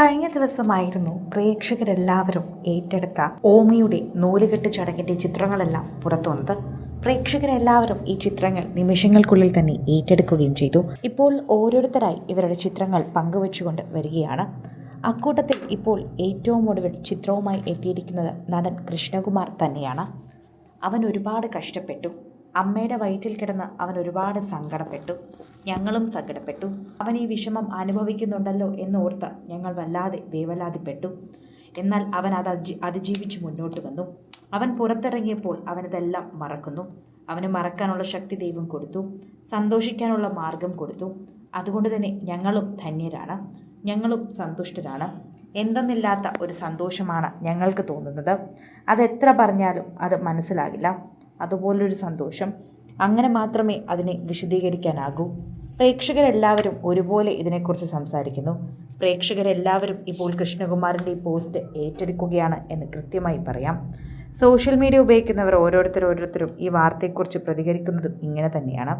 കഴിഞ്ഞ ദിവസമായിരുന്നു പ്രേക്ഷകരെല്ലാവരും ഏറ്റെടുത്ത ഓമിയുടെ നൂലുകെട്ട് ചടങ്ങിന്റെ ചിത്രങ്ങളെല്ലാം പുറത്തു വന്നത്. പ്രേക്ഷകരെല്ലാവരും ഈ ചിത്രങ്ങൾ നിമിഷങ്ങൾക്കുള്ളിൽ തന്നെ ഏറ്റെടുക്കുകയും ചെയ്തു. ഇപ്പോൾ ഓരോരുത്തരായി ഇവരുടെ ചിത്രങ്ങൾ പങ്കുവച്ചുകൊണ്ട് വരികയാണ്. അക്കൂട്ടത്തിൽ ഇപ്പോൾ ഏറ്റവും ഒടുവിൽ ചിത്രവുമായി എത്തിയിരിക്കുന്നത് നടൻ കൃഷ്ണകുമാർ തന്നെയാണ്. അവൻ ഒരുപാട് കഷ്ടപ്പെട്ടു. അമ്മയുടെ വയറ്റിൽ കിടന്ന് അവൻ ഒരുപാട് സങ്കടപ്പെട്ടു. ഞങ്ങളും സങ്കടപ്പെട്ടു. അവൻ ഈ വിഷമം അനുഭവിക്കുന്നുണ്ടല്ലോ എന്നോർത്ത് ഞങ്ങൾ വല്ലാതെ വേവലാതിപ്പെട്ടു. എന്നാൽ അവൻ അത് അതിജീവിച്ച് മുന്നോട്ട് വന്നു. അവൻ പുറത്തിറങ്ങിയപ്പോൾ അവനതെല്ലാം മറക്കുന്നു. അവന് മറക്കാനുള്ള ശക്തി ദൈവം കൊടുത്തു. സന്തോഷിക്കാനുള്ള മാർഗം കൊടുത്തു. അതുകൊണ്ട് തന്നെ ഞങ്ങളും ധന്യരാണ്. ഞങ്ങളും സന്തുഷ്ടരാണ്. എന്തെന്നില്ലാത്ത ഒരു സന്തോഷമാണ് ഞങ്ങൾക്ക് തോന്നുന്നത്. അതെത്ര പറഞ്ഞാലും അത് മനസ്സിലാകില്ല. അതുപോലൊരു സന്തോഷം. അങ്ങനെ മാത്രമേ അതിനെ വിശദീകരിക്കാനാകൂ. പ്രേക്ഷകരെല്ലാവരും ഒരുപോലെ ഇതിനെക്കുറിച്ച് സംസാരിക്കുന്നു. പ്രേക്ഷകരെല്ലാവരും ഇപ്പോൾ കൃഷ്ണകുമാറിന്റെ ഈ പോസ്റ്റ് ഏറ്റെടുക്കുകയാണ് എന്ന് കൃത്യമായി പറയാം. സോഷ്യൽ മീഡിയ ഉപയോഗിക്കുന്നവർ ഓരോരുത്തർ ഓരോരുത്തരും ഈ വാർത്തയെക്കുറിച്ച് പ്രതികരിക്കുന്നതും ഇങ്ങനെ തന്നെയാണ്.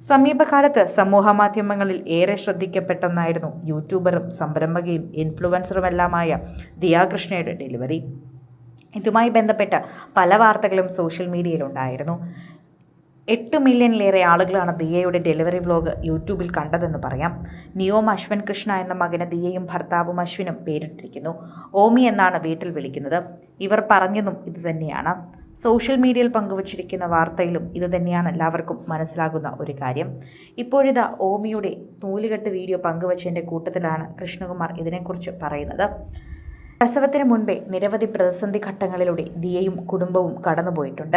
സമീപകാലത്ത് സമൂഹ മാധ്യമങ്ങളിൽ ഏറെ ശ്രദ്ധിക്കപ്പെട്ട ഒന്നായിരുന്നു യൂട്യൂബറും സംരംഭകയും ഇൻഫ്ലുവൻസറുമെല്ലാമായ ദിയാകൃഷ്ണയുടെ ഡെലിവറി. ഇതുമായി ബന്ധപ്പെട്ട പല വാർത്തകളും സോഷ്യൽ മീഡിയയിലുണ്ടായിരുന്നു. എട്ട് മില്യണിലേറെ ആളുകളാണ് ദിയയുടെ ഡെലിവറി വ്ലോഗ് യൂട്യൂബിൽ കണ്ടതെന്ന് പറയാം. നിയോം അശ്വൻ കൃഷ്ണ എന്ന മകന് ദിയയും ഭർത്താവും അശ്വിനും പേരിട്ടിരിക്കുന്നു. ഓമി എന്നാണ് വീട്ടിൽ വിളിക്കുന്നത്. ഇവർ പറഞ്ഞതും ഇതുതന്നെയാണ്. സോഷ്യൽ മീഡിയയിൽ പങ്കുവച്ചിരിക്കുന്ന വാർത്തയിലും ഇതുതന്നെയാണ് എല്ലാവർക്കും മനസ്സിലാകുന്ന ഒരു കാര്യം. ഇപ്പോഴിതാ ഓമിയുടെ നൂലുകെട്ട് വീഡിയോ പങ്കുവച്ചതിന്റെ കൂട്ടത്തിലാണ് കൃഷ്ണകുമാർ ഇതിനെക്കുറിച്ച് പറയുന്നത്. പ്രസവത്തിന് മുൻപേ നിരവധി പ്രതിസന്ധി ഘട്ടങ്ങളിലൂടെ ദിയയും കുടുംബവും കടന്നുപോയിട്ടുണ്ട്.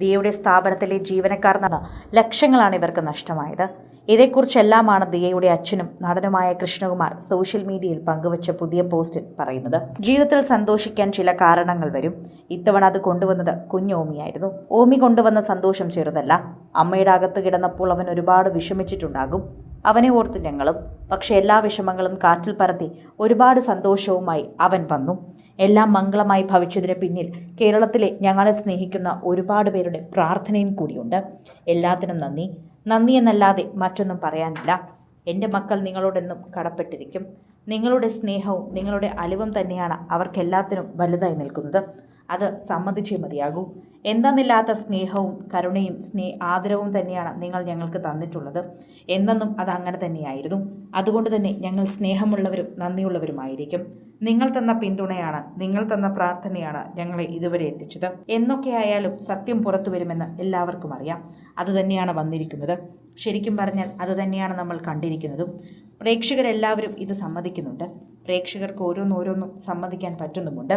ദിയയുടെ സ്ഥാപനത്തിലെ ജീവനക്കാർ നടന്ന ലക്ഷങ്ങളാണ് ഇവർക്ക് നഷ്ടമായത്. ഇതേക്കുറിച്ചെല്ലാമാണ് ദിയയുടെ അച്ഛനും നടനുമായ കൃഷ്ണകുമാർ സോഷ്യൽ മീഡിയയിൽ പങ്കുവച്ച പുതിയ പോസ്റ്റിൽ പറയുന്നത്. ജീവിതത്തിൽ സന്തോഷിക്കാൻ ചില കാരണങ്ങൾ വരും. ഇത്തവണ അത് കൊണ്ടുവന്നത് കുഞ്ഞോമിയായിരുന്നു ഓമി കൊണ്ടുവന്ന സന്തോഷം ചെറുതല്ല. അമ്മയുടെ അകത്ത് കിടന്നപ്പോൾ അവൻ ഒരുപാട് വിഷമിച്ചിട്ടുണ്ടാകും. അവനെ ഓർത്ത് ഞങ്ങളും പക്ഷെ എല്ലാ വിഷമങ്ങളും കാറ്റിൽ പറത്തി ഒരുപാട് സന്തോഷവുമായി അവൻ വന്നു. എല്ലാം മംഗളമായി ഭവിച്ചതിന് പിന്നിൽ കേരളത്തിലെ ഞങ്ങളെ സ്നേഹിക്കുന്ന ഒരുപാട് പേരുടെ പ്രാർത്ഥനയും കൂടിയുണ്ട്. എല്ലാത്തിനും നന്ദി. നന്ദി എന്നല്ലാതെ മറ്റൊന്നും പറയാനില്ല. എന്റെ മക്കൾ നിങ്ങളോടെന്നും കടപ്പെട്ടിരിക്കും. നിങ്ങളുടെ സ്നേഹവും നിങ്ങളുടെ അലിവും തന്നെയാണ് അവർക്കെല്ലാത്തിനും വലുതായി നിൽക്കുന്നത്. അത് സമ്മതിച്ചേ മതിയാകൂ. എന്തെന്നില്ലാത്ത സ്നേഹവും കരുണയും സ്നേ ആദരവും തന്നെയാണ് നിങ്ങൾ ഞങ്ങൾക്ക് തന്നിട്ടുള്ളത്. എന്നെന്നും അത് അങ്ങനെ തന്നെയായിരുന്നു. അതുകൊണ്ട് തന്നെ ഞങ്ങൾ സ്നേഹമുള്ളവരും നന്ദിയുള്ളവരുമായിരിക്കും. നിങ്ങൾ തന്ന പിന്തുണയാണ് നിങ്ങൾ തന്ന പ്രാർത്ഥനയാണ് ഞങ്ങളെ ഇതുവരെ എത്തിച്ചത്. എന്നൊക്കെയായാലും സത്യം പുറത്തു വരുമെന്ന് എല്ലാവർക്കും അറിയാം. അത് തന്നെയാണ് വന്നിരിക്കുന്നത്. ശരിക്കും പറഞ്ഞാൽ അതുതന്നെയാണ് നമ്മൾ കണ്ടിരിക്കുന്നതും. പ്രേക്ഷകരെല്ലാവരും ഇത് സമ്മതിക്കുന്നുണ്ട്. പ്രേക്ഷകർക്ക് ഓരോന്നോരോന്നും സമ്മതിക്കാൻ പറ്റുന്നുമുണ്ട്.